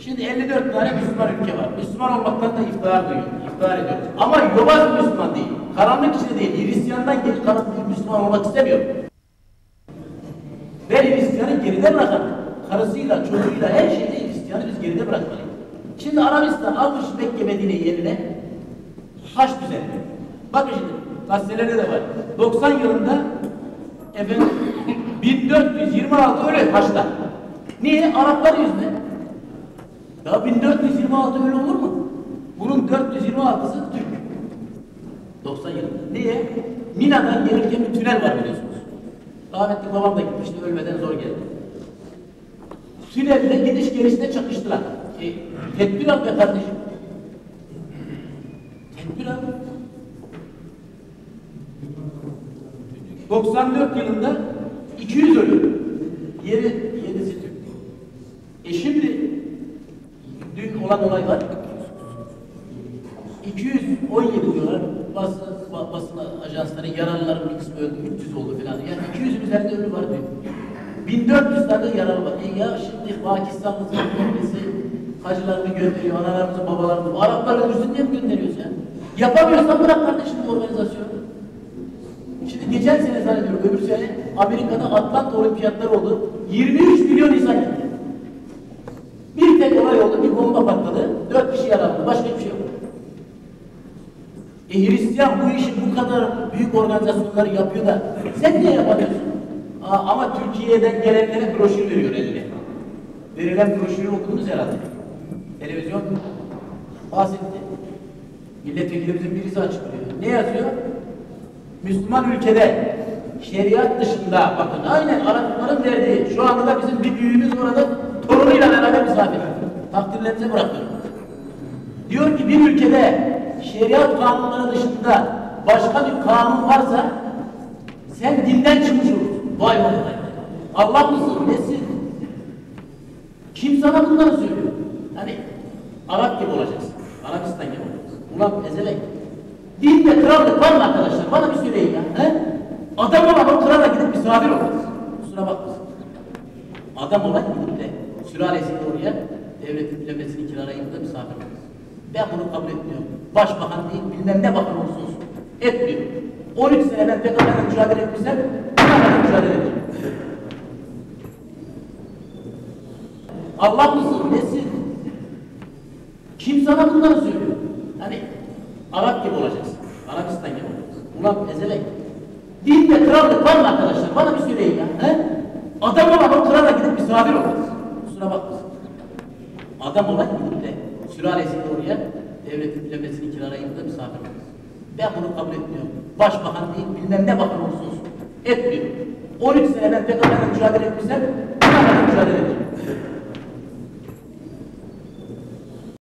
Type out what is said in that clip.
Şimdi 54 tane Müslüman ülke var. Müslüman olmaktan da iftihar duyuyor, iftihar ediyoruz. Ama yobaz Müslüman değil. Karanlık içinde değil. Hristiyandan geri kalan bir Müslüman olmak istemiyor. Ve Hristiyanı geride bırakan, karısıyla, çocuğuyla, her şeyde Hristiyanı biz geride bırakmalıyız. Şimdi Arabistan almış Mekke Medine'yi yerine haç düzenliyor. Bakın şimdi, gazetelerde de var. 90 yılında efendim 1426 ölü haçta. Niye? Araplar yüzünden. Ya 1426 ölü olur mu? Bunun 426'sı Türk. 90 yılında. Niye? Mina'dan gelirken bir tünel var biliyorsunuz. Rahmetli babam da gitmişti, ölmeden zor geldi. Tünelde gidiş gelişte çakıştılar. E, tedbir al be kardeşim. Tedbir al. 94 yılında 200 ölü. Yeri, yenisi Türk. E şimdi olan olay var. 217 diyorlar. Basın, ba- basın ajansları yaralıların bir kısmı öldü. 300 oldu falan. Yani 200'ün üzerinde ölü var dün. 1400 tane yaralı var. E ya şimdi Pakistan'ımızın ülkesi hacılarını gönderiyor, analarımızı, babalarımızı. Araplar öldürsün diye mi gönderiyoruz ya? Yapamıyorsan bırak kardeşim bu organizasyonu. Şimdi geçen sene zannediyorum öbür sene Amerika'da Atlanta olimpiyatları oldu. 23 milyon insan gitti. Bir tek olay oldu, bir bomba patladı. Yaralandı, başka bir şey yok. E Hristiyan bu işi bu kadar büyük organizasyonları yapıyor da sen niye yapamıyorsun? Aa, ama Türkiye'den gelenlere broşür veriyor eline. Verilen broşürü okudunuz herhalde. Televizyon bahsetti. Milletvekilimizin birisi açıklıyor. Ne yazıyor? Müslüman ülkede şeriat dışında bakın aynen Arapların verdiği şu anda da bizim bir büyüğümüz orada torunuyla beraber misafir. Takdirlerinize bırakıyorum. Diyor ki bir ülkede şeriat kanunları dışında başka bir kanun varsa sen dinden çıkmış olursun. Vay vay vay. Allah mısın? Nesin? Kim sana bunları söylüyor? Hani Arap gibi olacaksın. Arabistan gibi olacaksın. Ulan ezelek. Dinde krallık var mı arkadaşlar? Bana bir söyleyin ya. He? Adam olan o krala gidip misafir olmaz. Kusura bakmasın. Adam olan gidip de sülalesini oraya devletin plebesini kiralayıp da misafir olmaz. Ben bunu kabul etmiyorum. Başbakan değil, bilmem ne bakan olsun olsun. Etmiyorum. 13 sene ben PKK'yla mücadele etmişsem, kadar mücadele edeceğim. Allah mısın? Nesin? Kim sana bunları söylüyor? Hani Arap gibi olacaksın. Arabistan gibi olacaksın. Ulan ezelek. Dinde krallık var mı arkadaşlar? Bana bir söyleyin ya. He? Adam olan o krala gidip misafir olmaz. Kusura bakmasın. Adam olan gidip sülalesini oraya devletin plebesini kiralayıp da misafir olmaz. Ben bunu kabul etmiyorum. Başbakan değil, bilmem ne bakan olsun olsun. Etmiyorum. 13 sene ben PKK'yla mücadele etmişsem, kadar mücadele